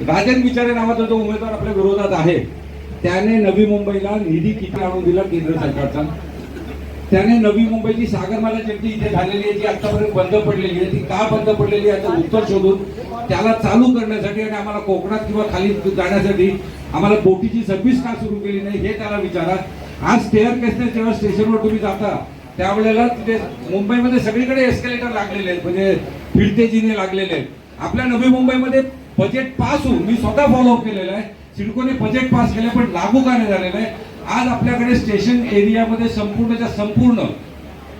राजन विचारे नावाचा जो उमेदवार आपल्या विरोधात आहे त्याने नवी मुंबईला निधी किती आणून दिला केंद्र सरकारचा? त्याने नवी मुंबईची सागरमाला जयंती इथे झालेली आहे जी आतापर्यंत बंद पडलेली आहे ती का बंद पडलेली आहे याचं उत्तर शोधून त्याला चालू करण्यासाठी आणि आम्हाला कोकणात किंवा खाली जाण्यासाठी आम्हाला बोटीची सर्व्हिस का सुरू केली नाही हे त्याला विचारा. आज स्टेअर केसने जेव्हा स्टेशनवर तुम्ही जाता त्यावेळेला तिथे मुंबईमध्ये सगळीकडे एस्केलेटर लागलेले आहेत म्हणजे फिरते जिने लागलेले आहेत. आपल्या नवी मुंबईमध्ये बजेट पास होऊन मी स्वतः फॉलोअप केलेलं आहे. सिडकोने बजेट पास केलं पण लागू का नाही झालेलं आहे? आज आपल्याकडे स्टेशन एरियामध्ये संपूर्णच्या संपूर्ण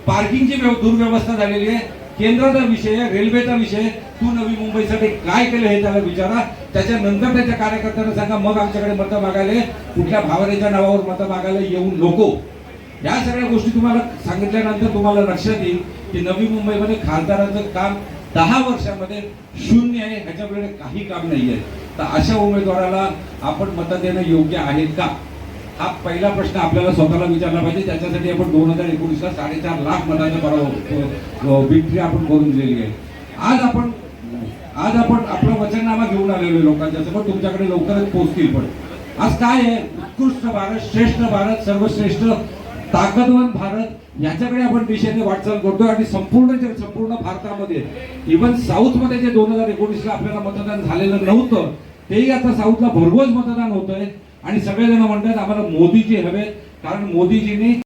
पार्किंगची दुर्व्यवस्था झालेली आहे. केंद्राचा विषय रेल्वेचा विषय तू नवी मुंबईसाठी काय केलं हे त्याला विचारा. त्याच्यानंतर त्याच्या कार्यकर्त्यांना सांगा मग आमच्याकडे मतं मागायला कुठल्या भावनेच्या नावावर मतं मागायला येऊ नको. या सगळ्या गोष्टी तुम्हाला सांगितल्यानंतर तुम्हाला लक्षात येईल की नवी मुंबईमध्ये खासदारांचं काम दहा वर्षामध्ये शून्य आहे ह्याच्याकडे काही काम नाही आहे तर अशा उमेदवाराला आपण मतं देणं योग्य आहे का? हा पहिला प्रश्न आपल्याला स्वतःला विचारला पाहिजे. त्याच्यासाठी आपण दोन हजार एकोणीसला साडेचार लाख मताच्या पराभव विक्री आपण करून दिलेली आहे. आज आपण आज आपण आपला वचननामा घेऊन आलेलो आहे लोकांच्या समोर. तुमच्याकडे लवकरच पोहोचतील पण. आज काय आहे? उत्कृष्ट भारत श्रेष्ठ भारत सर्वश्रेष्ठ ताकदवान भारत याच्याकडे आपण दिशेने वाटचाल करतोय आणि संपूर्ण जे- संपूर्ण भारतामध्ये इव्हन साऊथमध्ये जे दोन हजार एकोणीसला आपल्याला मतदान झालेलं नव्हतं तेही आता साऊथला भरघोस मतदान होतंय. आणि सगळेजण म्हणतात आम्हाला मोदीजी हवेत कारण मोदीजींनी